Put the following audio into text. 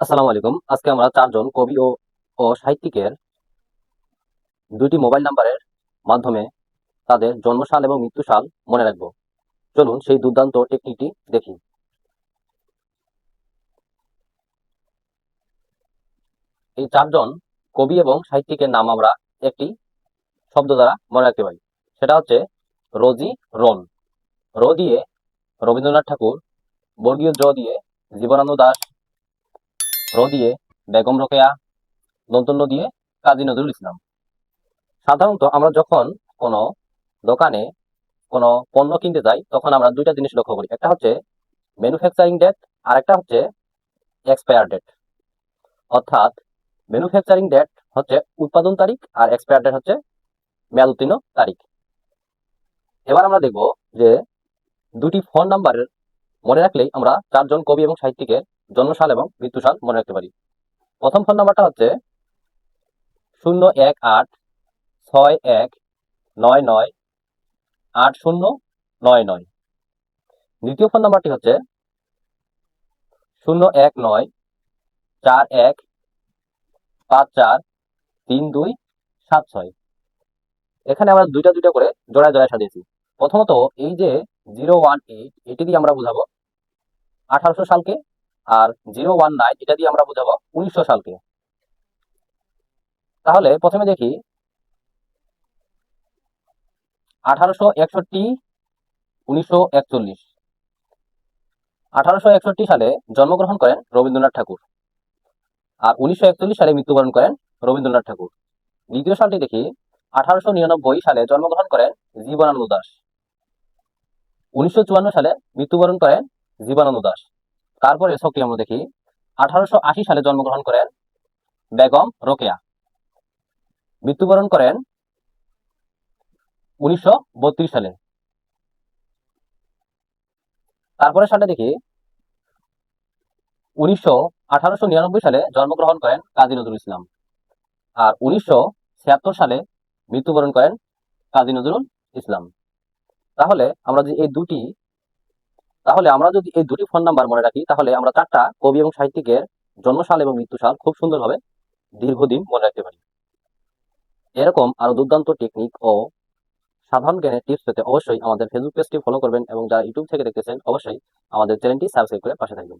আসসালামু আলাইকুম। আজকে আমরা চারজন কবি ও ও সাহিত্যিকের দুইটি মোবাইল নাম্বারের মাধ্যমে তাদের জন্মসাল এবং মৃত্যুসাল মনে রাখব। চলুন সেই দুর্দান্ত টেকনিকটি দেখি। এই চারজন কবি এবং সাহিত্যিকের নাম আমরা একটি শব্দ দ্বারা মনে রাখতে পারি। সেটা হচ্ছে রোজি রন রো দিয়ে রবীন্দ্রনাথ ঠাকুর বর্গীয় জ দিয়ে জীবনানন্দ দাস র দিয়ে, বেগম রোকেয়া, দন্তন্য দিয়ে কাজী নজরুল ইসলাম। সাধারণত আমরা যখন কোনো দোকানে কোনো পণ্য কিনতে যাই, তখন আমরা দুইটা জিনিস লক্ষ্য করি। একটা হচ্ছে ম্যানুফ্যাকচারিং ডেট আর একটা হচ্ছে এক্সপায়ার ডেট অর্থাৎ ম্যানুফ্যাকচারিং ডেট হচ্ছে উৎপাদন তারিখ, আর এক্সপায়ার ডেট হচ্ছে মেয়াদ উত্তীর্ণ তারিখ। এবার আমরা দেখব যে দুটি ফোন নাম্বারের মনে রাখলেই আমরা চারজন কবি এবং সাহিত্যিকের জন্মসাল এবং মৃত্যুসাল মনে রাখতে পারি। প্রথম ফোন নাম্বারটা হচ্ছে শূন্য এক আট, ছয় এক, নয় নয়, আট শূন্য, নয় নয়। দ্বিতীয় ফোন নাম্বারটি হচ্ছে শূন্য এক নয়, চার এক পাঁচ চার তিন দুই, সাত ছয়। এখানে আমরা দুইটা দুইটা করে জোড়ায় জোড়ায় সাজিয়েছি। প্রথমত এই যে জিরো ওয়ান এইট, এটি দিয়ে আমরা বোঝাবো আঠারোশো সালকে আর জিরো ওয়ান নাইন এটা দিয়ে আমরা বোঝাবো উনিশশো সালকে। তাহলে প্রথমে দেখি, আঠারোশো একষট্টি, উনিশশো একচল্লিশ। একষট্টি সালে জন্মগ্রহণ করেন রবীন্দ্রনাথ ঠাকুর। আর উনিশশো একচল্লিশ সালে মৃত্যুবরণ করেন রবীন্দ্রনাথ ঠাকুর। দ্বিতীয় সালটি দেখি, আঠারোশো নিরানব্বই সালে জন্মগ্রহণ করেন জীবনানন্দ দাস। উনিশশো চুয়ান্ন সালে মৃত্যুবরণ করেন জীবনানন্দ দাস। তারপরে শক্তি আমরা দেখি। আঠারোশো আশি সালে জন্মগ্রহণ করেন বেগম রোকেয়া। মৃত্যুবরণ করেন উনিশশো বত্রিশ সালে। তারপরে সালটা দেখি। উনিশশো আঠারোশো সালে জন্মগ্রহণ করেন কাজী নজরুল ইসলাম। আর উনিশশো ছিয়াত্তর সালে মৃত্যুবরণ করেন কাজী নজরুল ইসলাম। তাহলে আমরা যে এই দুটি তাহলে আমরা যদি এই দুটি ফোন নাম্বার মনে রাখি, তাহলে আমরা চারটা কবি এবং সাহিত্যিকের জন্মসাল এবং মৃত্যুসাল খুব সুন্দরভাবে দীর্ঘদিন মনে রাখতে পারি। এরকম আরও দুর্দান্ত টেকনিক ও সাধারণ জ্ঞানের টিপস পেতে অবশ্যই আমাদের ফেসবুক পেজটি ফলো করবেন এবং যারা ইউটিউব থেকে দেখতেছেন, অবশ্যই আমাদের চ্যানেলটি সাবস্ক্রাইব করে পাশে থাকবেন।